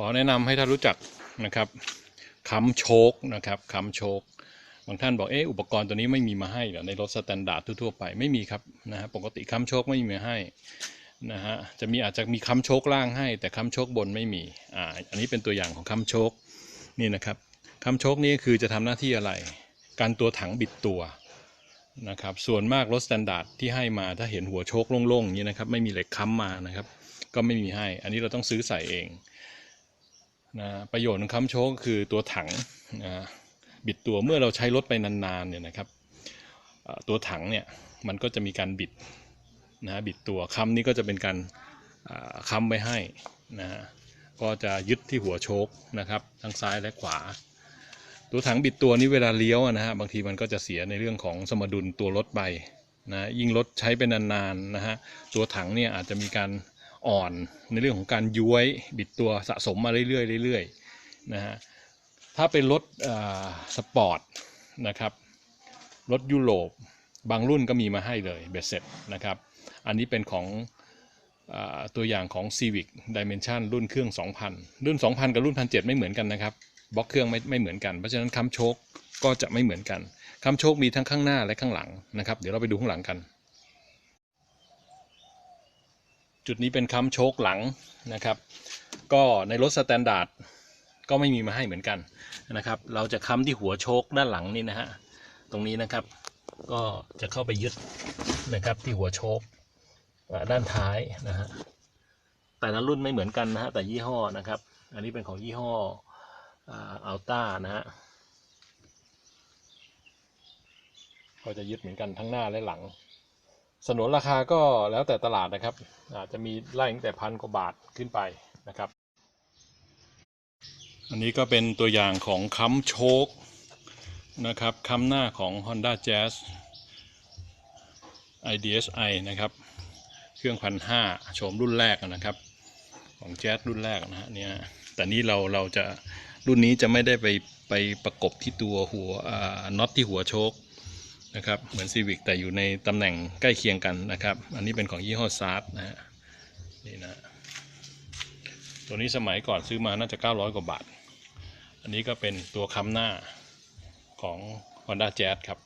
ขอแนะนำให้ท่านรู้จักนะครับค้ำโชคนะครับค้ำโชคบางท่านบอกเอออุปกรณ์ตัวนี้ไม่มีมาให้หรอในรถสแตนดาร์ดทั่วๆไปไม่มีครับนะฮะปกติค้ำโชคไม่มีมาให้นะฮะจะมีอาจจะมีค้ำโชคล่างให้ แต่ค้ำโชคบนไม่มีอ่าอันนี้เป็นตัวอย่างของค้ำโชคนี่นะครับค้ำโชคนี่คือจะทำหน้าที่อะไร การตัวถังบิดตัวนะครับส่วนมากรถสแตนดาร์ดที่ให้มาถ้าเห็นหัวโชคโล่งๆอย่างนี้นะครับไม่มีเหล็กค้ำมานะครับก็ไม่มีให้ อันนี้เราต้องซื้อใส่เอง นะประโยชน์ของค้ำโชคก็คือตัวถังนะบิดตัวเมื่อเราใช้รถไปนานๆเนี่ยนะครับตัวถังเนี่ยมันก็จะมีการบิดนะบิดตัวค้ำนี่ก็จะเป็นการค้ำไว้ให้นะฮะก็จะยึดที่หัวโชคนะครับทั้งซ้ายและขวา ตัวถังบิดตัวนี้เวลาเลี้ยวนะฮะบางทีมันก็จะเสียในเรื่องของสมดุลตัวรถไปนะยิ่งรถใช้เป็นนานๆนะฮะตัวถังเนี่ยอาจจะมีการ อ่อนในเรื่องของการย้วยบิดตัวสะสมมาเรื่อยๆเรื่อยๆนะฮะถ้าเป็นรถสปอร์ตนะครับรถยุโรปบางรุ่นก็มีมาให้เลยเบ็ดเสร็จนะครับอันนี้เป็นของอตัวอย่างของ Civic Dimension รุ่นเครื่อง 2,000 รุ่น 2,000 กับรุ่น1,700ไม่เหมือนกันนะครับบล็อกเครื่องไม่ไม่เหมือนกัน เพราะฉะนั้นค้ำโชคก็จะไม่เหมือนกันค้ำโชคมีทั้งข้างหน้าและข้างหลังนะครับ เดี๋ยวเราไปดูข้างหลังกัน จุดนี้เป็นค้ำโชคหลังนะครับ ก็ในรถสแตนดาร์ดก็ไม่มีมาให้เหมือนกันนะครับ เราจะค้ำที่หัวโชคด้านหลังนี่นะฮะตรงนี้นะครับ ก็จะเข้าไปยึดนะครับที่หัวโชคด้านท้ายนะฮะแต่ละรุ่นไม่เหมือนกันนะฮะแต่ยี่ห้อนะครับ อันนี้เป็นของยี่ห้ออัลต้านะฮะก็จะยึดเหมือนกันทั้งหน้าและหลัง สนนราคาก็แล้วแต่ตลาดนะครับ อาจจะมีไล่ตั้งแต่พันกว่าบาทขึ้นไปนะครับ อันนี้ก็เป็นตัวอย่างของค้ำโชคนะครับค้ำหน้าของ Honda Jazz IDSI นะครับ เครื่องพันห้าโฉมรุ่นแรกนะครับ ของแจ๊สรุ่นแรกนะฮะเนี่ยแต่นี้เราเราจะรุ่นนี้จะไม่ได้ไปไปประกบที่ตัวหัวน็อตที่หัวโชค นะครับเหมือนซีวิกแต่อยู่ในตำแหน่งใกล้เคียงกันนะครับ อันนี้เป็นของยี่ห้อซาร์นะฮะนี่นะตัวนี้สมัยก่อนซื้อมาน่าจะ 900 กว่าบาท อันนี้ก็เป็นตัวค้ำหน้าของ Honda Jazz ครับ